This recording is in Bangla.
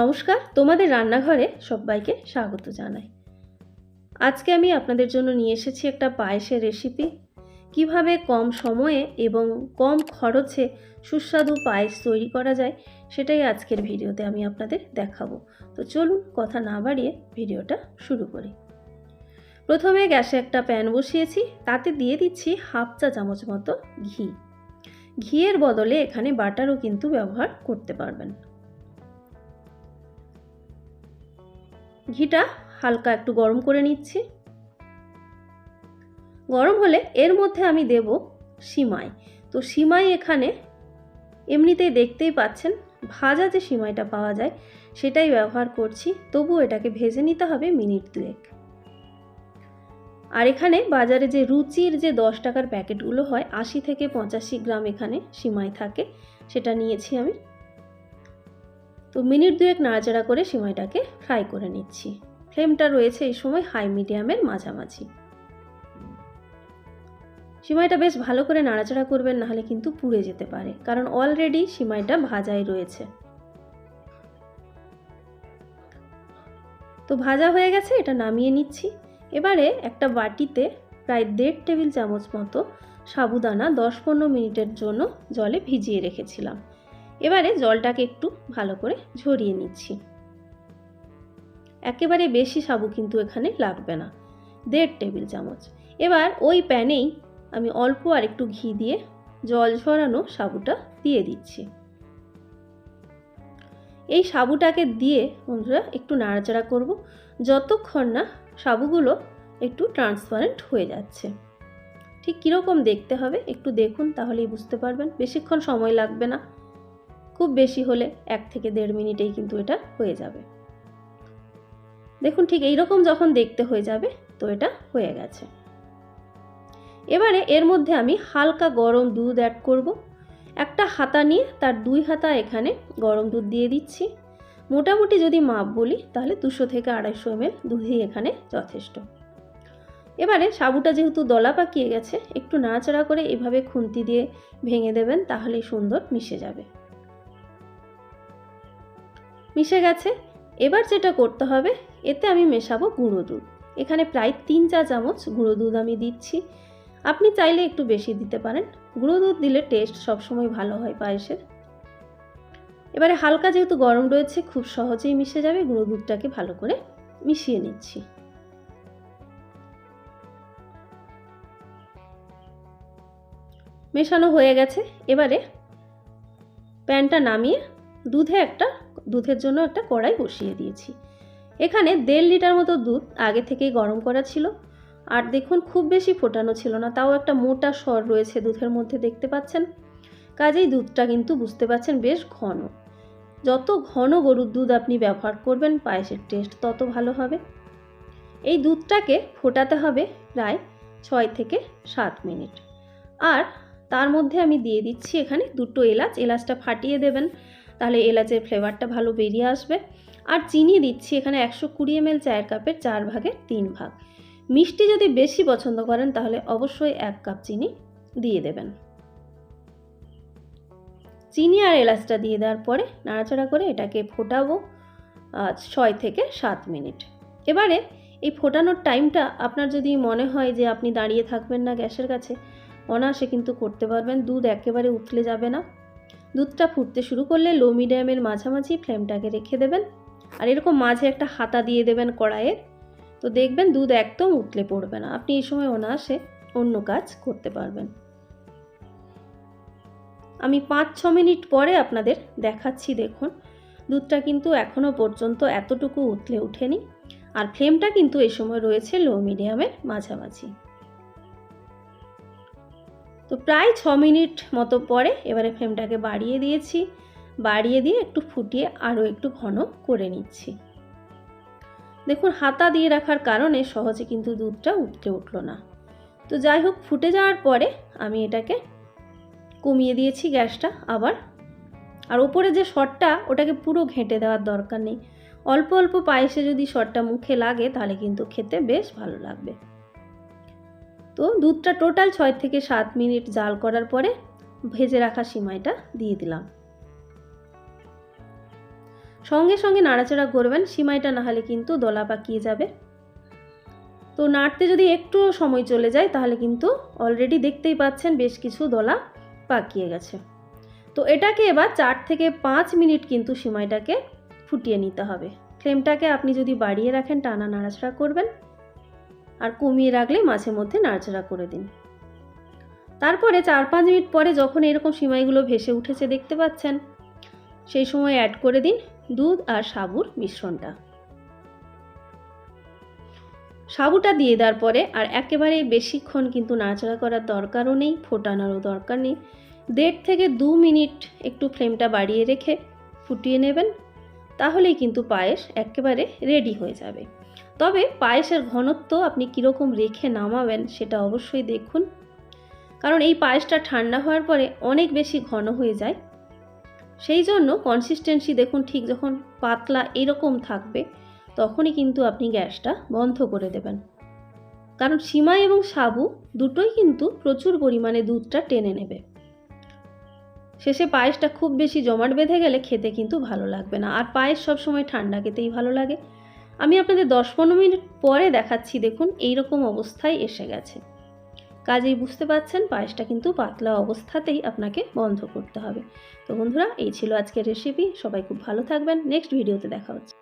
নমস্কার, তোমাদের রান্নাঘরে সবাইকে স্বাগত জানাই। আজকে আমি আপনাদের জন্য নিয়ে এসেছি একটা পায়েসের রেসিপি কীভাবে কম সময়ে এবং কম খরচে সুস্বাদু পায়েস তৈরি করা যায়, সেটাই আজকের ভিডিওতে আমি আপনাদের দেখাবো। তো চলুন, কথা না বাড়িয়ে ভিডিওটা শুরু করি। প্রথমে গ্যাসে একটা প্যান বসিয়েছি, তাতে দিয়ে দিচ্ছি হাফ চা চামচ মতো ঘি। ঘিয়ের বদলে এখানে বাটারও কিন্তু ব্যবহার করতে পারবেন। ঘিটা হালকা একটু গরম করে নিচ্ছি। গরম হলে এর মধ্যে আমি দেব সিমাই। তো সিমাই এখানে এমনিতেই দেখতেই পাচ্ছেন, ভাজা যে সিমাইটা পাওয়া যায়, সেটাই ব্যবহার করছি। তবু এটাকে ভেজে নিতে হবে মিনিট দুয়েক। আর এখানে বাজারে যে রুচির যে দশ টাকার প্যাকেটগুলো হয়, আশি থেকে পঁচাশি গ্রাম এখানে সিমাই থাকে, সেটা নিয়েছি আমি। তো মিনিট দুয়েক নাড়াচাড়া করে সিমাইটাকে ফ্রাই করে নিচ্ছি। ফ্লেমটা রয়েছে এই সময় হাই মিডিয়ামের মাঝামাঝি। সিমাইটা বেশ ভালো করে নাড়াচাড়া করবেন, নাহলে কিন্তু পুড়ে যেতে পারে। কারণ অলরেডি সিমাইটা ভাজাই রয়েছে। তো ভাজা হয়ে গেছে, এটা নামিয়ে নিচ্ছি। এবারে একটা বাটিতে প্রায় দেড় টেবিল চামচ মতো সাবুদানা দশ পনেরো মিনিটের জন্য জলে ভিজিয়ে রেখেছিলাম। এবারে জলটাকে একটু ভালো করে ঝরিয়ে নিচ্ছি। একেবারে বেশি সাবু কিন্তু এখানে লাগবে না, দেড় টেবিল চামচ। এবার ওই প্যানেই আমি অল্প আর একটু ঘি দিয়ে জল ঝরানো সাবুটা দিয়ে দিচ্ছি। এই সাবুটাকে দিয়ে বন্ধুরা একটু নাড়াচাড়া করব, যতক্ষণ না সাবুগুলো একটু ট্রান্সপারেন্ট হয়ে যাচ্ছে। ঠিক কীরকম দেখতে হবে একটু দেখুন, তাহলেই বুঝতে পারবেন। বেশিক্ষণ সময় লাগবে না। খুব বেশি হলে এক থেকে দেড় মিনিটেই কিন্তু এটা হয়ে যাবে। দেখুন ঠিক এইরকম যখন দেখতে হয়ে যাবে, তো এটা হয়ে গেছে। এবারে এর মধ্যে আমি হালকা গরম দুধ অ্যাড করব। একটা হাতা নিয়ে তার দুই হাতা এখানে গরম দুধ দিয়ে দিচ্ছি। মোটামুটি যদি মাপ বলি, তাহলে দুশো থেকে আড়াইশো এম দুধই এখানে যথেষ্ট। এবারে সাবুটা যেহেতু দলা পাকিয়ে গেছে, একটু নাড়াচাড়া করে এভাবে খুন্তি দিয়ে ভেঙে দেবেন, তাহলেই সুন্দর মিশে যাবে। মিশে গেছে। এবার যেটা করতে হবে, এতে আমি মেশাবো গুঁড়ো দুধ। এখানে প্রায় তিন চা চামচ গুঁড়ো দুধ আমি দিচ্ছি। আপনি চাইলে একটু বেশি দিতে পারেন। গুঁড়ো দুধ দিলে টেস্ট সবসময় ভালো হয় পায়েসের। এবারে হালকা যেহেতু গরম রয়েছে, খুব সহজেই মিশে যাবে। গুঁড়ো দুধটাকে ভালো করে মিশিয়ে নিচ্ছি। মেশানো হয়ে গেছে। এবারে প্যানটা নামিয়ে দুধে একটা দুধের জন্য একটা কড়াই বসিয়ে দিয়েছি। এখানে দেড় লিটার মতো দুধ আগে থেকেই গরম করা ছিল। আর দেখুন, খুব বেশি ফোটানো ছিল না, তাও একটা মোটা স্বর রয়েছে দুধের মধ্যে, দেখতে পাচ্ছেন? কাজেই দুধটা কিন্তু বুঝতে পাচ্ছেন বেশ ঘন। যত ঘন গরুর দুধ আপনি ব্যবহার করবেন, পায়েসের টেস্ট তত ভালো হবে। এই দুধটাকে ফোটাতে হবে প্রায় ছয় থেকে সাত মিনিট। আর তার মধ্যে আমি দিয়ে দিচ্ছি এখানে দুটো এলাচ। এলাচটা ফাটিয়ে দেবেন। তাহলে এলাচের ফ্লেভারটা ভালো বেরিয়ে আসবে। আর চিনি দিচ্ছি, এখানে একশো কুড়ি এম চায়ের কাপের চার ভাগের তিন ভাগ। মিষ্টি যদি বেশি পছন্দ করেন, তাহলে অবশ্যই এক কাপ চিনি দিয়ে দেবেন। চিনি আর এলাচটা দিয়ে দেওয়ার পরে নাড়াচাড়া করে এটাকে ফোটাবো ছয় থেকে সাত মিনিট। এবারে এই ফোটানোর টাইমটা আপনার যদি মনে হয় যে আপনি দাঁড়িয়ে থাকবেন না গ্যাসের কাছে, অনায়াসে কিন্তু করতে পারবেন। দুধ একেবারে উতলে যাবে না। দুধটা ফুটতে শুরু করলে লো মিডিয়ামের মাঝামাঝি ফ্লেমটাকে রেখে দেবেন। আর এরকম মাঝে একটা হাতা দিয়ে দেবেন কড়াইয়ের তো দেখবেন দুধ একদম উতলে পড়বে না। আপনি এই সময় অনায়াসে অন্য কাজ করতে পারবেন। আমি পাঁচ, ছ মিনিট পরে আপনাদের দেখাচ্ছি, দেখুন। দুধটা কিন্তু এখনও পর্যন্ত এতটুকু উতলে ওঠেনি। আর ফ্লেমটা কিন্তু এই সময় রয়েছে লো মিডিয়ামের মাঝামাঝি। তো প্রায় ছ মিনিট মতো পরে এবারে ফ্লেমটাকে বাড়িয়ে দিয়েছি। বাড়িয়ে দিয়ে একটু ফুটিয়ে আরও একটু ঘন করে নিচ্ছি। দেখুন, হাতা দিয়ে রাখার কারণে সহজে কিন্তু দুধটা উঠতে উঠল না। তো যাই হোক, ফুটে যাওয়ার পরে আমি এটাকে কমিয়ে দিয়েছি গ্যাসটা আবার। আর ওপরে যে শটটা, ওটাকে পুরো ঘেঁটে দেওয়ার দরকার নেই। অল্প অল্প পায়েসে যদি শটটা মুখে লাগে, তাহলে কিন্তু খেতে বেশ ভালো লাগবে। তো দুধটা টোটাল ছয় থেকে সাত মিনিট জাল করার পরে ভেজে রাখা সিমাইটা দিয়ে দিলাম। সঙ্গে সঙ্গে নাড়াচাড়া করবেন, সিমাইটা না হলে কিন্তু দলা পাকিয়ে যাবে। তো নাড়তে যদি একটু সময় চলে যায়, তাহলে কিন্তু অলরেডি দেখতেই পাচ্ছেন বেশ কিছু দলা পাকিয়ে গেছে। তো এটাকে এবার চার থেকে পাঁচ মিনিট কিন্তু সিমাইটাকে ফুটিয়ে নিতে হবে। ফ্লেমটাকে আপনি যদি বাড়িয়ে রাখেন, টানা নাড়াচাড়া করবেন। আর কমিয়ে রাখলে মাঝে মধ্যে নাড়াচাড়া করে দিন। তারপরে চার পাঁচ মিনিট পরে যখন এরকম সিমাইগুলো ভেসে উঠেছে দেখতে পাচ্ছেন, সেই সময় অ্যাড করে দিন দুধ আর সাবুর মিশ্রণটা। সাবুটা দিয়ে দেওয়ার পরে আর একেবারে বেশিক্ষণ কিন্তু নাড়াচাড়া করার দরকারও নেই, ফোটানোরও দরকার নেই। দেড় থেকে দু মিনিট একটু ফ্লেমটা বাড়িয়ে রেখে ফুটিয়ে নেবেন, তাহলেই কিন্তু পায়েস একেবারে রেডি হয়ে যাবে। তবে পায়েসের ঘনত্ব আপনি কীরকম রেখে নামাবেন সেটা অবশ্যই দেখুন। কারণ এই পায়েসটা ঠান্ডা হওয়ার পরে অনেক বেশি ঘন হয়ে যায়। সেই জন্য কনসিস্টেন্সি দেখুন ঠিক যখন পাতলা এরকম থাকবে, তখনই কিন্তু আপনি গ্যাসটা বন্ধ করে দেবেন। কারণ সীমা এবং সাবু দুটোই কিন্তু প্রচুর পরিমাণে দুধটা টেনে নেবে। শেষে পায়েসটা খুব বেশি জমাট বেঁধে গেলে খেতে কিন্তু ভালো লাগবে না। আর পায়েস সবসময় ঠান্ডা খেতেই ভালো লাগে। আমি আপনাদের দশ পনেরো মিনিট পরে দেখাচ্ছি, দেখুন এই রকম অবস্থায় এসে গেছে। কাজেই বুঝতে পারছেন, পায়েসটা কিন্তু পাতলা অবস্থাতেই আপনাকে বন্ধ করতে হবে। তো বন্ধুরা, এই ছিল আজকের রেসিপি সবাই খুব ভালো থাকবেন। নেক্সট ভিডিওতে দেখা হচ্ছে।